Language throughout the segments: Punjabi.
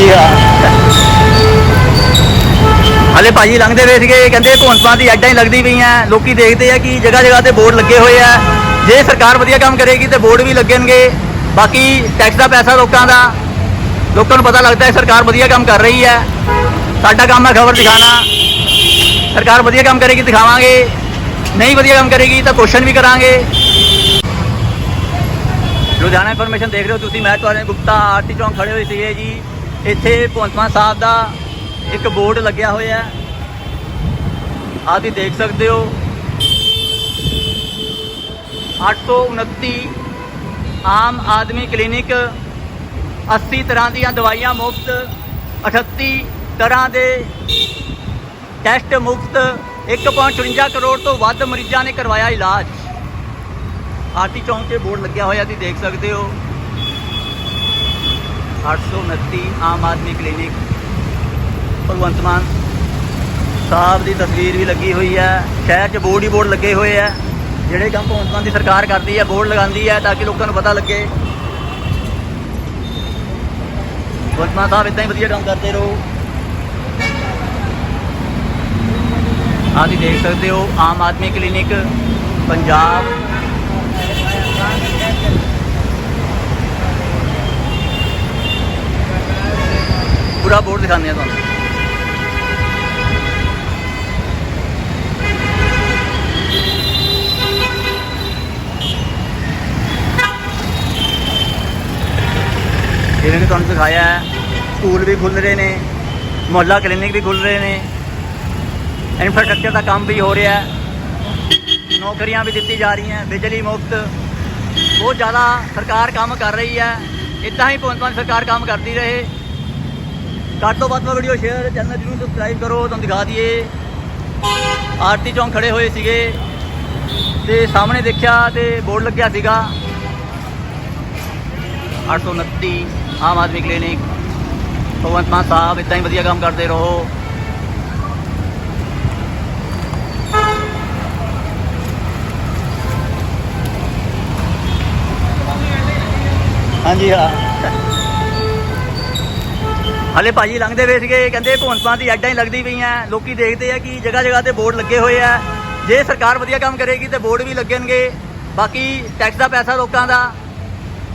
ਹਾਂਜੀ ਹਾਂ ਹਲੇ ਭਾਜੀ ਲੰਘਦੇ ਵੇ ਸੀਗੇ, ਕਹਿੰਦੇ ਭੌਂਸਪਾਂ ਦੀ ਐਡਾਂ ਹੀ ਲੱਗਦੀ ਪਈਆਂ। ਲੋਕੀ ਦੇਖਦੇ ਆ ਕਿ ਜਗ੍ਹਾ ਜਗ੍ਹਾ ਤੇ ਬੋਰਡ ਲੱਗੇ ਹੋਏ ਆ। ਜੇ ਸਰਕਾਰ ਵਧੀਆ ਕੰਮ ਕਰੇਗੀ ਤੇ ਬੋਰਡ ਵੀ ਲੱਗਣਗੇ। ਬਾਕੀ ਟੈਕਸ ਦਾ ਪੈਸਾ ਲੋਕਾਂ ਦਾ। ਲੋਕਾਂ ਨੂੰ ਪਤਾ ਲੱਗਦਾ ਹੈ ਸਰਕਾਰ ਵਧੀਆ ਕੰਮ ਕਰ ਰਹੀ ਹੈ। ਸਾਡਾ ਕੰਮ ਹੈ ਖਬਰ ਦਿਖਾਣਾ। ਸਰਕਾਰ ਵਧੀਆ ਕੰਮ ਕਰੇਗੀ, ਦਿਖਾਵਾਂਗੇ। ਨਹੀਂ ਵਧੀਆ ਕੰਮ ਕਰੇਗੀ ਤਾਂ ਕੁਐਸਚਨ ਵੀ ਕਰਾਂਗੇ। ਲੁਧਿਆਣਾ ਇਨਫੋਰਮੇਸ਼ਨ ਦੇਖ ਰਹੇ ਹੋ ਤੁਸੀਂ। ਮੈਂ ਤੁਹਾਡੇ ਗੁਪਤਾ ਆਰਟੀ ਚੌਂਕ ਖੜੇ ਹੋਏ ਸੀਗੇ ਜੀ। ਇੱਥੇ ਭਗਵੰਤ ਸਾਹਿਬ ਦਾ ਇੱਕ ਬੋਰਡ ਲੱਗਿਆ ਹੋਇਆ ਹੈ। ਆਹ ਤੁਸੀਂ ਦੇਖ ਸਕਦੇ ਹੋ। 829 ਆਮ ਆਦਮੀ ਕਲੀਨਿਕ 80 ਤਰ੍ਹਾਂ ਦੀਆਂ ਦਵਾਈਆਂ ਮੁਫਤ 38 ਤਰ੍ਹਾਂ ਦੇ ਟੈਸਟ ਮੁਫਤ 1.54 ਕਰੋੜ ਤੋਂ ਵੱਧ ਮਰੀਜ਼ਾਂ ਨੇ ਕਰਵਾਇਆ ਇਲਾਜ। ਆਰਤੀ ਚੌਂਕ ਤੇ ਬੋਰਡ ਲੱਗਿਆ ਹੋਇਆ ਤੁਸੀਂ ਦੇਖ ਸਕਦੇ ਹੋ। 829 ਆਮ ਆਦਮੀ ਕਲੀਨਿਕ ਭਗਵੰਤ ਮਾਨ ਸਾਹਿਬ ਦੀ ਤਸਵੀਰ ਵੀ ਲੱਗੀ ਹੋਈ ਹੈ। ਸ਼ਹਿਰ 'ਚ ਬੋਰਡ ਹੀ ਬੋਰਡ ਲੱਗੇ ਹੋਏ ਆ ਜਿਹੜੇ ਕੰਮ ਭਗਵੰਤ ਮਾਨ ਦੀ ਸਰਕਾਰ ਕਰਦੀ ਹੈ ਬੋਰਡ ਲਗਾਉਂਦੀ ਹੈ ਤਾਂ ਕਿ ਲੋਕਾਂ ਨੂੰ ਪਤਾ ਲੱਗੇ। ਭਗਵੰਤ ਮਾਨ ਸਾਹਿਬ ਇਦਾਂ ਹੀ ਵਧੀਆ ਕੰਮ ਕਰਦੇ ਰਹੋ। ਆਹ ਤੁਸੀਂ ਦੇਖ ਸਕਦੇ ਹੋ, ਆਮ ਆਦਮੀ ਕਲੀਨਿਕ ਪੰਜਾਬ ਪੂਰਾ ਬੋਰਡ ਦਿਖਾਉਂਦੇ ਆ ਤੁਹਾਨੂੰ। ਜਿਵੇਂ ਕਿ ਤੁਹਾਨੂੰ ਦਿਖਾਇਆ ਹੈ, ਸਕੂਲ ਵੀ ਖੁੱਲ ਰਹੇ ਨੇ, ਮੁਹੱਲਾ ਕਲੀਨਿਕ ਵੀ ਖੁੱਲ ਰਹੇ ਨੇ। ਇਨਫਰਾਸਟ੍ਰਕਚਰ ਦਾ ਕੰਮ ਵੀ ਹੋ ਰਿਹਾ ਹੈ। ਨੌਕਰੀਆਂ ਵੀ ਦਿੱਤੀ ਜਾ ਰਹੀਆਂ ਬਿਜਲੀ ਮੁਫਤ। ਬਹੁਤ ਜ਼ਿਆਦਾ ਸਰਕਾਰ ਕੰਮ ਕਰ ਰਹੀ ਹੈ। ਇਦਾਂ ਹੀ ਭਗਵੰਤ ਮਾਨ ਸਰਕਾਰ ਕੰਮ ਕਰਦੀ ਰਹੇ। ਘੱਟ ਤੋਂ ਵੱਧ ਵੀਡੀਓ ਸ਼ੇਅਰ ਚੈਨਲ ਜਰੂਰ ਸਬਸਕ੍ਰਾਈਬ ਕਰੋ, ਤੁਹਾਨੂੰ ਦਿਖਾ ਦਈਏ। ਆਰਤੀ ਚੌਂਕ ਖੜੇ ਹੋਏ ਸੀਗੇ ਤੇ ਸਾਹਮਣੇ ਦੇਖਿਆ ਤੇ ਬੋਰਡ ਲੱਗਿਆ ਸੀਗਾ। 829 ਆਮ ਆਦਮੀ ਕਲੀਨਿਕ ਭਗਵੰਤ ਮਾਨ ਸਾਹਿਬ ਇਦਾਂ ਹੀ ਵਧੀਆ ਕੰਮ ਕਰਦੇ ਰਹੋ। ਹਾਂਜੀ, ਹਾਂ। ਹਲੇ ਭਾਜੀ ਲੰਘਦੇ ਵੇ ਸੀਗੇ, ਕਹਿੰਦੇ ਭੌਂਸਪਾਂ ਦੀ ਐਡਾਂ ਹੀ ਲੱਗਦੀ ਪਈਆਂ। ਲੋਕੀ ਦੇਖਦੇ ਆ ਕਿ ਜਗ੍ਹਾ ਜਗ੍ਹਾ ਤੇ ਬੋਰਡ ਲੱਗੇ ਹੋਏ ਆ। ਜੇ ਸਰਕਾਰ ਵਧੀਆ ਕੰਮ ਕਰੇਗੀ ਤੇ ਬੋਰਡ ਵੀ ਲੱਗਣਗੇ। ਬਾਕੀ ਟੈਕਸ ਦਾ ਪੈਸਾ ਲੋਕਾਂ ਦਾ।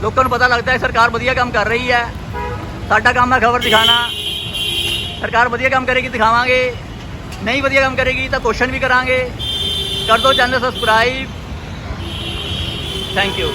ਲੋਕਾਂ ਨੂੰ ਪਤਾ ਲੱਗਦਾ ਹੈ ਸਰਕਾਰ ਵਧੀਆ ਕੰਮ ਕਰ ਰਹੀ ਹੈ। ਸਾਡਾ ਕੰਮ ਹੈ ਖਬਰ ਦਿਖਾਣਾ। ਸਰਕਾਰ ਵਧੀਆ ਕੰਮ ਕਰੇਗੀ, ਦਿਖਾਵਾਂਗੇ। ਨਹੀਂ ਵਧੀਆ ਕੰਮ ਕਰੇਗੀ ਤਾਂ ਕੁਐਸਚਨ ਵੀ ਕਰਾਂਗੇ। ਕਰ ਦਿਓ ਚੈਨਲ ਸਬਸਕ੍ਰਾਈਬ ਥੈਂਕ ਯੂ